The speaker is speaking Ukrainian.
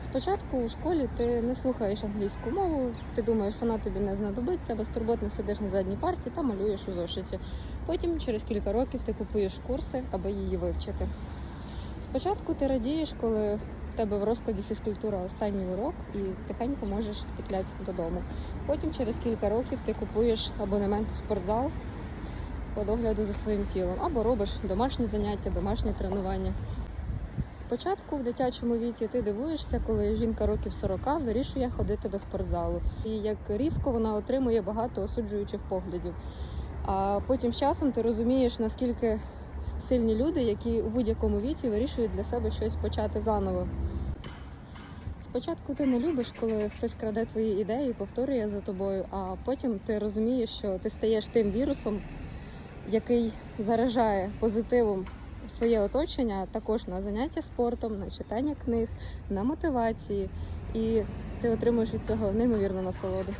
Спочатку у школі ти не слухаєш англійську мову, ти думаєш, вона тобі не знадобиться, безтурботно сидиш на задній парті та малюєш у зошиті. Потім, через кілька років, ти купуєш курси, аби її вивчити. Спочатку ти радієш, коли в тебе в розкладі фізкультура останній урок і тихенько можеш спетляти додому. Потім, через кілька років, ти купуєш абонемент в спортзал по догляду за своїм тілом або робиш домашні заняття, домашні тренування. Спочатку в дитячому віці ти дивуєшся, коли жінка років 40 вирішує ходити до спортзалу. І як різко вона отримує багато осуджуючих поглядів. А потім з часом ти розумієш, наскільки сильні люди, які у будь-якому віці вирішують для себе щось почати заново. Спочатку ти не любиш, коли хтось краде твої ідеї, повторює за тобою, а потім ти розумієш, що ти стаєш тим вірусом, який заражає позитивом своє оточення, також на заняття спортом, на читання книг, на мотивації, і ти отримуєш від цього неймовірну насолоду.